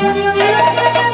Música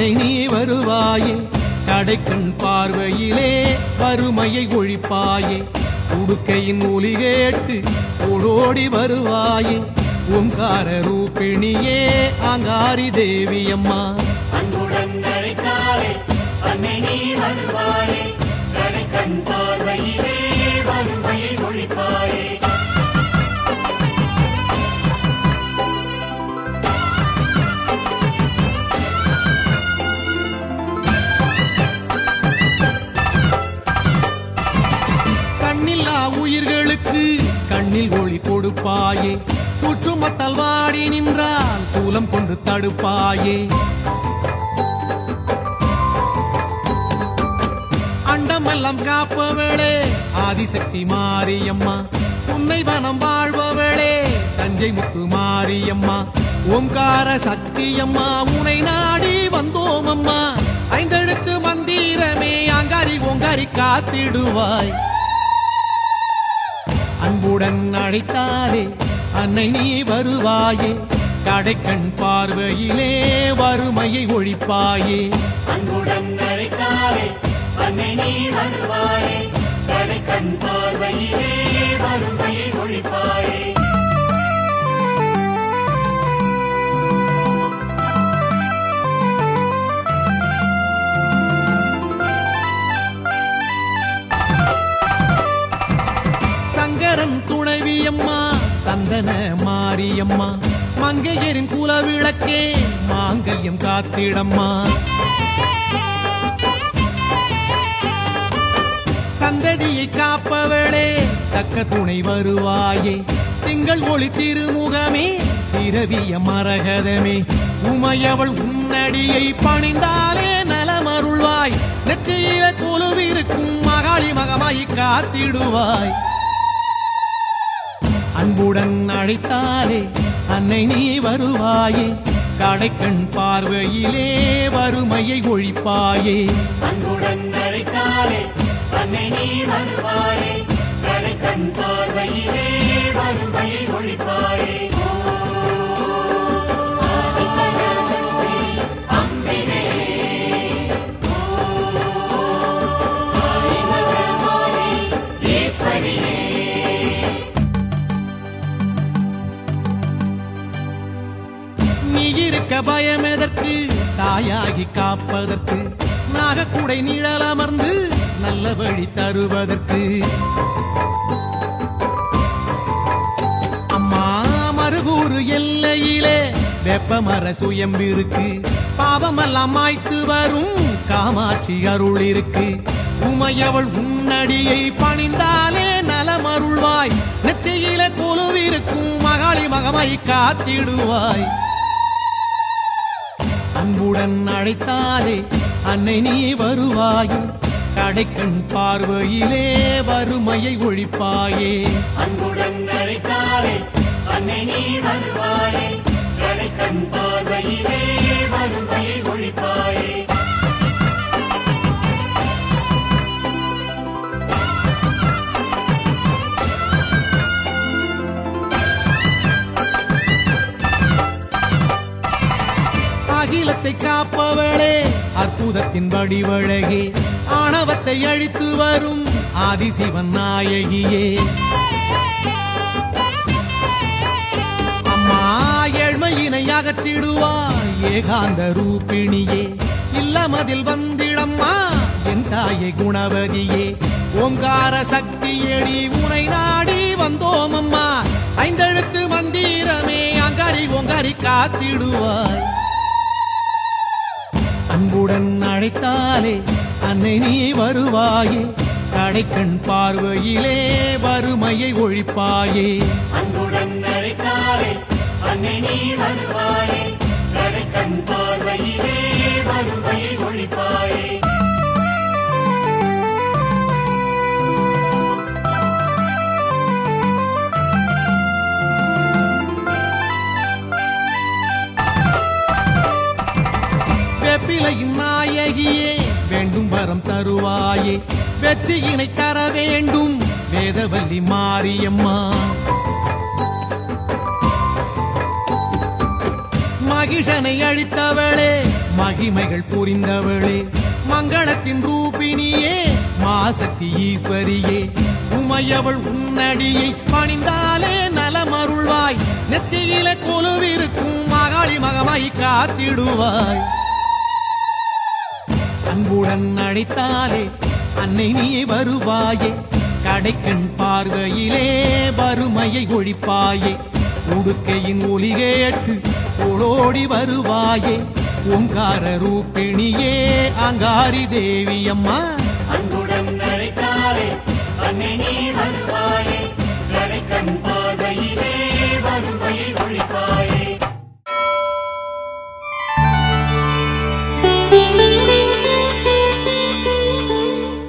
அழைத்தாலே நீ வருவாயே. கடைக்கண் பார்வையிலே வறுமையை ஒழிப்பாயே. உடுக்கையின் ஒளி கேட்டு ஓடோடி வருவாயே. ஓங்கார ரூபிணியே அங்காரி தேவி அம்மா அன்புடன் அழைத்தாலே அன்னை நீ வருவாயே. கடைக்கண் பார்வையிலே வறுமையை ஒழிப்பாயே. உயிர்களுக்கு கண்ணில் ஒளி கொடுப்பாயே. சுற்றுமத்தால் வாடி நின்றால் சூலம் கொண்டு தடுப்பாயே. அண்டமெல்லாம் காப்பவளே ஆதிசக்தி மாரியம்மா. உன்னை வனம் வாழ்பவளே தஞ்சை முத்து மாரியம்மா. ஓம்கார சக்தியம்மா உனை நாடி வந்தோம் அம்மா ஐந்தெழுத்து மந்திரமே அங்காரி ஓங்காரி காத்திடுவாய். அன்புடன் அழைத்தாலே அன்னை நீ வருவாயே. கடைக்கண் பார்வையிலே வறுமையை ஒழிப்பாயே. அன்புடன் அழைத்தாலே அன்னை நீ வருவாயே. கடைக்கண் பார்வையிலே வறுமையை ஒழிப்பாயே. துணைவி அம்மா சந்தன மாரியம்மா மங்கையரின் குலவிளக்கே மாங்கல்யம் காத்திடம்மா. சந்ததியை காப்பவளே தக்க துணை வருவாயே. திங்கள் ஒளி திருமுகமே திரவிய மரகதமே. உமையவள் உன்னடியை பணிந்தாலே நலமருள்வாய். நெற்றியில கொலுவிருக்கும் மகாளி மகமாய் காத்திடுவாய். அன்புடன் அழைத்தாலே அன்னை நீ வருவாயே. கடைக்கண் பார்வையிலே வறுமையை ஒழிப்பாயே. அன்புடன் அழைத்தாலே அன்னை நீ வருவாயே. கடைக்கண் பார்வையிலே வறுமையை ஒழிப்பாயே. கேட்க பயம் எதற்கு? தாயாகி காப்பதற்கு நாகக்குடை நிழல் அமர்ந்து நல்ல வழி தருவதற்கு. அம்மா மறுகூறு எல்லையிலே வெப்பமர சுயம்பிருக்கு. பாவமெல்லாம் மாய்த்து வரும் காமாட்சி அருள் இருக்கு உமையவள் உன்னடியை பணிந்தாலே நலமருள்வாய் நெற்றியில கொலுவிருக்கும் மகாளி மகமாய் காத்திடுவாய். அன்புடன் அழைத்தாலே அன்னை நீ வருவாயே. கடைக்கண் பார்வையிலே வறுமையை ஒழிப்பாயே. அன்புடன் அழைத்தாலே அன்னை நீ வருவாயே. கடைக்கண் பார்வையிலே வறுமையை ஒழிப்பாயே. அகிலத்தை காப்பவளே அற்புதத்தின் வடிவழகே. ஆணவத்தை அழித்து வரும் ஆதிசிவன் நாயகியே. அம்மா ஏழ்மையினை அகற்றிடுவாய் ஏகாந்த ரூபிணியே. இல்லமதில் வந்திடம்மா என் தாயை குணவதியே. ஓங்கார சக்தி எடி உனை நாடி வந்தோம் அம்மா ஐந்தெழுத்து மந்திரமே அங்காரி ஓங்காரி காத்திடுவாய். அன்புடன் அழைத்தாலே அன்னை நீ வருவாயே. கடைக்கண் பார்வையிலே வறுமையை ஒழிப்பாயே. அன்புடன் அழைத்தாலே அன்னை நீ வருவாயே. கடைக்கண் பார்வையிலே வறுமையை ஒழிப்பாயே. வெப்பிலையின் நாயகியே வேண்டும் வரம் தருவாயே. வெற்றியினை தர வேண்டும் வேதவல்லி மாரியம்மா. மகிஷனை அழித்தவளே மகிமைகள் புரிந்தவளே. மங்களத்தின் ரூபினியே மாசக்தி ஈஸ்வரியே. உமையவள் உன்னடியை பணிந்தாலே நலமருள்வாய் நெற்றியில கொலுவிருக்கும் மகாளி மகமாய் காத்திடுவாய். அன்புடன் அழைத்தாலே அன்னை நீ வருவாயே. கடைக்கண் பார்வையிலே வறுமையை ஒழிப்பாயே. உடுக்கையின் ஒளி கேட்டு ஓடோடி வருவாயே. ஓங்கார ரூபிணியே அங்காரி தேவி அம்மா அன்புடன் அழைத்தாலே அன்னை நீ வருவாயே. கடைக்கண் பார்வையிலே